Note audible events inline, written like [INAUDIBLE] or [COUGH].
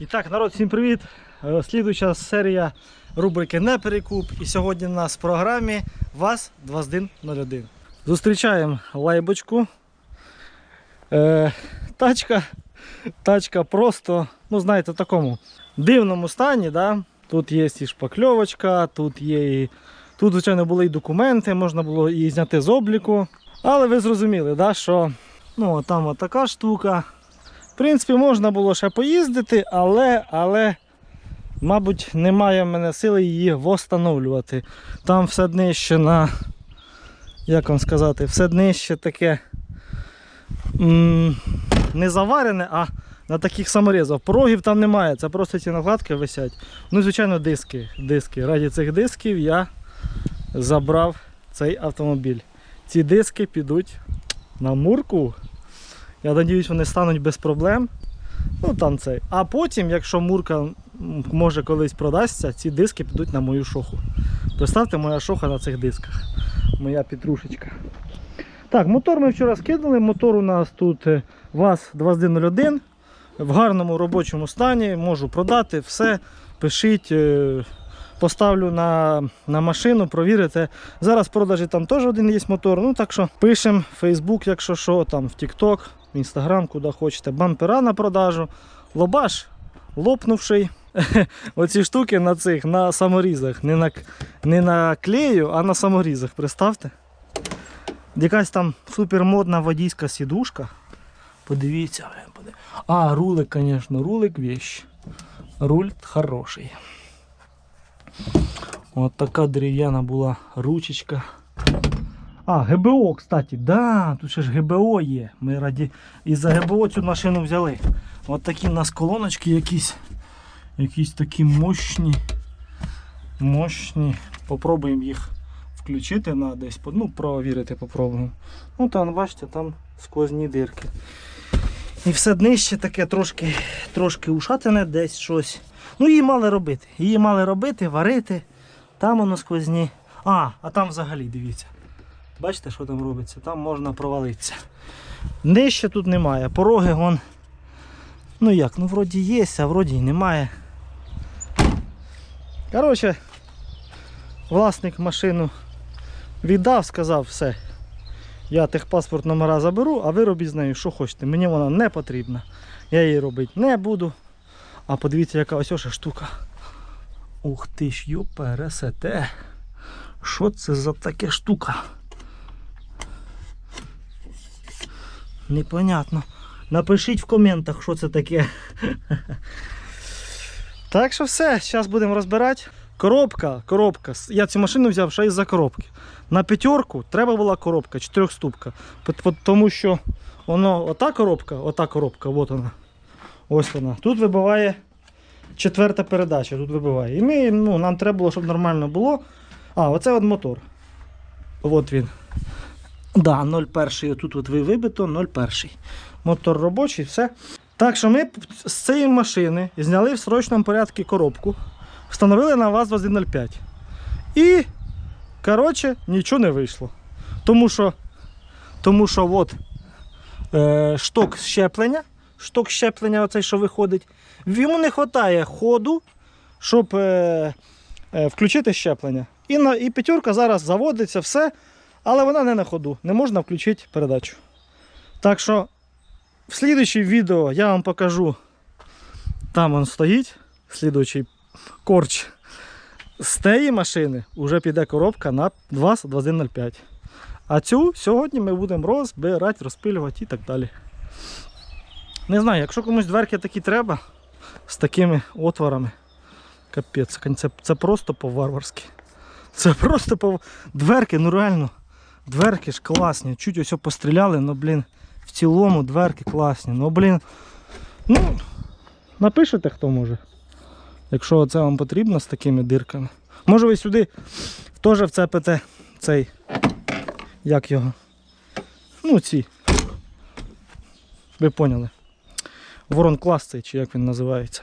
І так, народ, всім привіт! Е, Слідуюча серія рубрики Не перекуп. І сьогодні у нас в програмі ВАЗ 2101. Зустрічаємо лайбочку. Е, тачка, тачка просто, ну знаєте, в такому дивному стані. Да? Тут є і шпакльовочка, тут є і. Тут, звичайно, були і документи, можна було її зняти з обліку. Але ви зрозуміли, да, що ну, там така штука. В принципі, можна було ще поїздити, але, але, мабуть, немає в мене сили її встановлювати. Там все днище на, як вам сказати, все днище таке м, не заварене, а на таких саморізах. Порогів там немає, це просто ці накладки висять. Ну, звичайно, диски. диски. Раді цих дисків я забрав цей автомобіль. Ці диски підуть на мурку. Я сподіваюся, вони стануть без проблем. Ну там цей. А потім, якщо Мурка може колись продасться, ці диски підуть на мою шоху. Представте, моя шоха на цих дисках. Моя петрушечка. Так, мотор ми вчора скинули. Мотор у нас тут е, ВАЗ-2101 в гарному робочому стані. Можу продати все. Пишіть, е, поставлю на, на машину, провірите. Зараз в продажі там теж один є мотор. Ну так що пишемо в Facebook, якщо що, там в TikTok, в Instagram, куди хочете. Бампера на продажу. Лобаш лопнувший. [LAUGHS] Оці штуки на цих на саморізах. Не на, не на клею, а на саморізах. Представте. Якась там супермодна водійська сідушка. Подивіться, А, рулик, звісно, рулик вещь. Руль хороший. От така дерев'яна була ручечка. А, ГБО, кстати, да, тут ще ж ГБО є. Ми раді із-за ГБО цю машину взяли. От такі в нас колоночки якісь. Якісь такі мощні. Мощні. Попробуємо їх включити на десь, ну, провірити попробуємо. Ну там, бачите, там сквозні дирки. І все днище таке трошки, трошки ушатине десь щось. Ну її мали робити. Її мали робити, варити. Там воно сквозні. А, а там взагалі дивіться. Бачите, що там робиться? Там можна провалитися. Нижче тут немає. Пороги вон. Ну як, ну вроді є, а вроді й немає. Коротше, власник машину віддав, сказав все. Я техпаспорт номера заберу, а ви робіть з нею, що хочете. Мені вона не потрібна. Я її робити не буду. А подивіться, яка ось оша штука. Ух ти ж, пересете. Що це за таке штука? Непонятно. Напишіть в коментах, що це таке. Так що все, зараз будемо розбирати. Коробка, коробка. Я цю машину взяв ще із-за коробки. На п'ятерку треба була коробка, чотирьохступка. Тому що воно, ота коробка, ота коробка, от вона. Ось вона. Тут вибиває четверта передача, тут вибиває. І ми, ну, нам треба було, щоб нормально було. А, оце от мотор. От він. Да, 0,1 тут от ви вибито, 0,1. Мотор робочий, все. Так що ми з цієї машини зняли в срочному порядку коробку, встановили на ВАЗ-2105. І, коротше, нічого не вийшло. Тому що, тому що от, е, шток щеплення, шток щеплення, оцей, що виходить, йому не вистачає ходу, щоб е, е, включити щеплення. І, на, і п'ятерка зараз заводиться, все, але вона не на ходу. Не можна включити передачу. Так що в слідуючій відео я вам покажу. Там він стоїть, слідуючий корч. З тієї машини вже піде коробка на 2105. А цю сьогодні ми будемо розбирати, розпилювати і так далі. Не знаю, якщо комусь дверки такі треба з такими отворами. Капець, це, це просто по-варварськи. Це просто по дверки, ну реально. Дверки ж класні. Чуть ось постріляли, ну блін. В цілому дверки класні. Ну блін. Ну, напишете хто може. Якщо це вам потрібно з такими дирками. Може ви сюди теж вцепите цей. Як його? Ну ці. Ви поняли. Ворон клас цей, чи як він називається.